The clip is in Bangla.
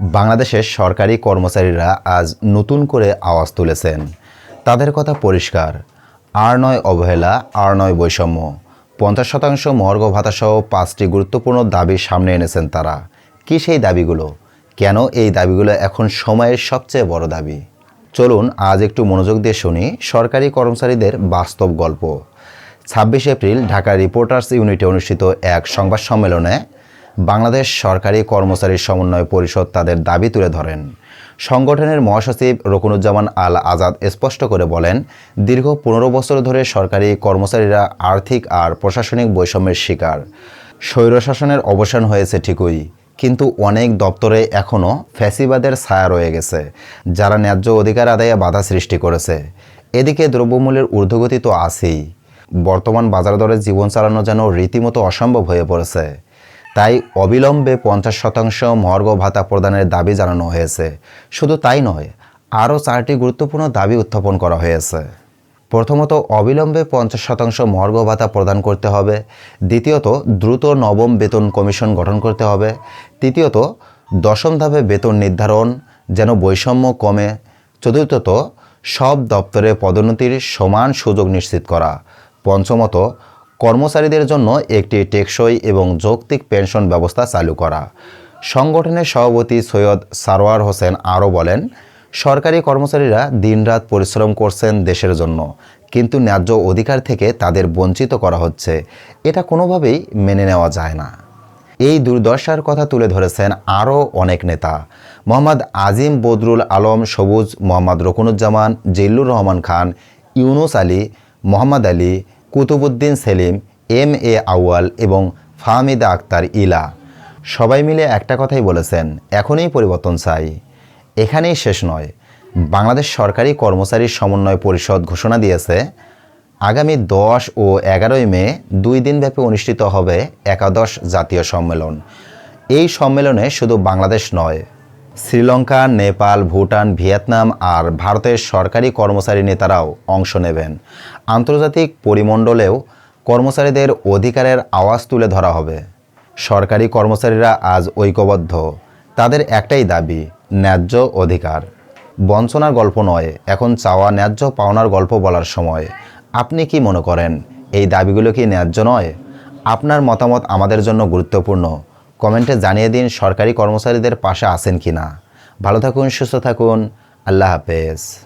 বাংলাদেশের সরকারি কর্মচারীরা আজ নতুন করে আওয়াজ তুলেছেন। তাদের কথা পরিষ্কার। আর নয় অবহেলা, আর নয় বৈষম্য। পঞ্চাশ শতাংশ মর্গ ভাতাসহ পাঁচটি গুরুত্বপূর্ণ দাবি সামনে এনেছেন তারা। কী সেই দাবিগুলো? কেন এই দাবিগুলো এখন সময়ের সবচেয়ে বড় দাবি? চলুন আজ একটু মনোযোগ দিয়ে শুনি সরকারি কর্মচারীদের বাস্তব গল্প। ছাব্বিশ এপ্রিল ঢাকা রিপোর্টার্স ইউনিটে অনুষ্ঠিত এক সংবাদ সম্মেলনে বাংলাদেশ সরকারি কর্মচারী সমন্বয় পরিষদ তাদের দাবি তুলে ধরেন। সংগঠনের মহাসচিব রকুনুজ্জামান আল আজাদ স্পষ্ট করে বলেন, দীর্ঘ পনেরো বছর ধরে সরকারি কর্মচারীরা আর্থিক আর প্রশাসনিক বৈষম্যের শিকার। স্বৈরশাসনের অবসান হয়েছে ঠিকই, কিন্তু অনেক দপ্তরে এখনও ফ্যাসিবাদের ছায়া রয়ে গেছে, যারা ন্যায্য অধিকার আদায়ে বাধা সৃষ্টি করেছে। এদিকে দ্রব্যমূল্যের ঊর্ধ্বগতি তো আছেই। বর্তমান বাজার দরে জীবন চালানো যেন রীতিমতো অসম্ভব হয়ে পড়েছে। তাই অবিলম্বে পঞ্চাশ শতাংশ মর্গ ভাতা প্রদানের দাবি জানানো হয়েছে। শুধু তাই নয়, আরও চারটি গুরুত্বপূর্ণ দাবি উত্থাপন করা হয়েছে। প্রথমত, অবিলম্বে পঞ্চাশ শতাংশ মর্গ ভাতা প্রদান করতে হবে। দ্বিতীয়ত, দ্রুত নবম বেতন কমিশন গঠন করতে হবে। তৃতীয়ত, দশম ধাপে বেতন নির্ধারণ যেন বৈষম্য কমে। চতুর্থত, সব দপ্তরে পদোন্নতির সমান সুযোগ নিশ্চিত করা। পঞ্চমত কর্মচারীদের জন্য একটি টেকসই এবং যৌক্তিক পেনশন ব্যবস্থা চালু করা। সংগঠনের সভাপতি সৈয়দ সারোয়ার হোসেন আরও বলেন, সরকারি কর্মচারীরা দিনরাত পরিশ্রম করছেন দেশের জন্য, কিন্তু ন্যায্য অধিকার থেকে তাদের বঞ্চিত করা হচ্ছে। এটা কোনোভাবেই মেনে নেওয়া যায় না। এই দুর্দশার কথা তুলে ধরেছেন আরও অনেক নেতা। মোহাম্মদ আজিম বদরুল আলম, সবুজ মোহাম্মদ রকুনুজ্জামান, জিল্লুর রহমান খান, ইউনুস আলী, মোহাম্মদ আলী কুতুবুদ্দিন সেলিম, এম এ আউয়াল এবং ফাহমিদা আক্তার ইলা। সবাই মিলে একটা কথাই বলেছেন, এখনই পরিবর্তন চাই। এখানেই শেষ নয়। বাংলাদেশ সরকারি কর্মচারী সমন্বয় পরিষদ ঘোষণা দিয়েছে, আগামী দশ ও এগারোই মে দুই দিনব্যাপী অনুষ্ঠিত হবে একাদশ জাতীয় সম্মেলন। এই সম্মেলনে শুধু বাংলাদেশ নয় শ্রীলঙ্কা, নেপাল, ভুটান, ভিয়েতনাম আর ভারতের সরকারি কর্মচারী নেতারাও অংশ নেবেন। আন্তর্জাতিক পরিমণ্ডলেও কর্মচারীদের অধিকারের আওয়াজ তুলে ধরা হবে। সরকারি কর্মচারীরা আজ ঐক্যবদ্ধ। তাদের একটাই দাবি, ন্যায্য অধিকার। বঞ্চনার গল্প নয়, এখন চাওয়া ন্যায্য পাওনার গল্প বলার সময়। আপনি কি মনে করেন, এই দাবিগুলো কি ন্যায্য নয়? আপনার মতামত আমাদের জন্য গুরুত্বপূর্ণ। কমেন্টে জানিয়ে দিন সরকারি কর্মচারীদের পাশে আছেন কি না ভালো থাকুন, সুস্থ থাকুন। আল্লাহ হাফেজ।